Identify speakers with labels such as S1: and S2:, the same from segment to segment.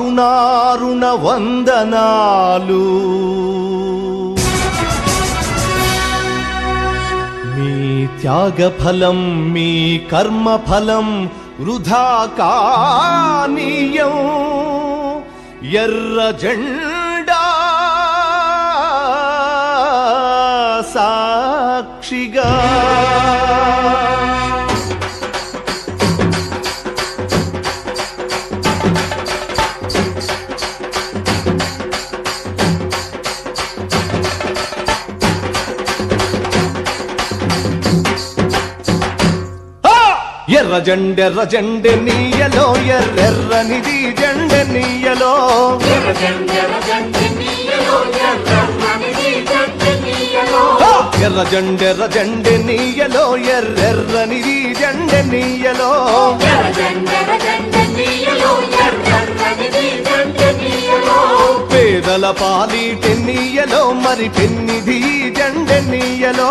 S1: అరుణారుణ వందనాలు. మీ త్యాగఫలం మీ కర్మఫలం వృధా కానీయం ఎర్ర జెండా సాక్షిగా ఎర్ర జెండెర్ర జెండె నీయలో ఎర్రెర్రనిది జెండె నీయలో. ఆ! ఎర్ర జెండెర్ర జెండె నీయలో ఎర్రెర్రనిది జెండె నీయలో. పేదల పాలిటె టెన్నీయలో మరి పెన్నిధి జెండె నీయలో.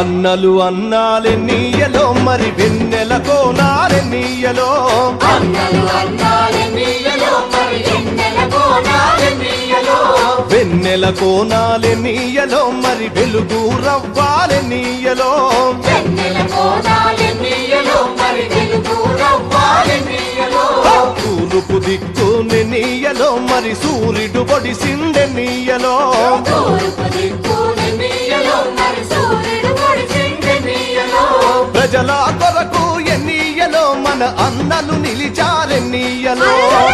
S1: అన్నాలే నీయలో మరి వెన్నెల కోనాలే నీయలో. వెన్నెల కోనాలే నీయలో. మరి వెలుగు రవ్వాలే నీయలో. తూర్పు దిక్కుని నీయలో మరి సూర్యుడు పొడిసిండె నీయలో.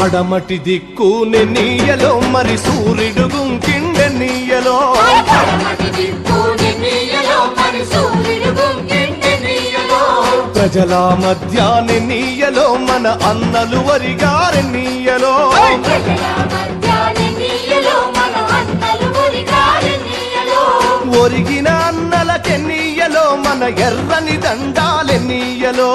S1: పడమటి దిక్కుని నీయలో మరి సూర్యుడు గుంకిండె నీయలో. ప్రజల మధ్యాని నీయలో మన అన్నలు వరిగారి నీయలో. ఒరిగిన అన్నలకె నీయలో మన ఎర్రని దండాలె నీయలో.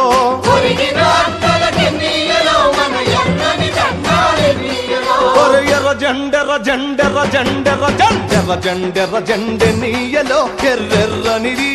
S1: ఒర ఎర్ర జెండెర్ర జెండెర్ర జెండెర్ర జెండెర్ర జెండె నీయలో ఎర్రెర్రనిది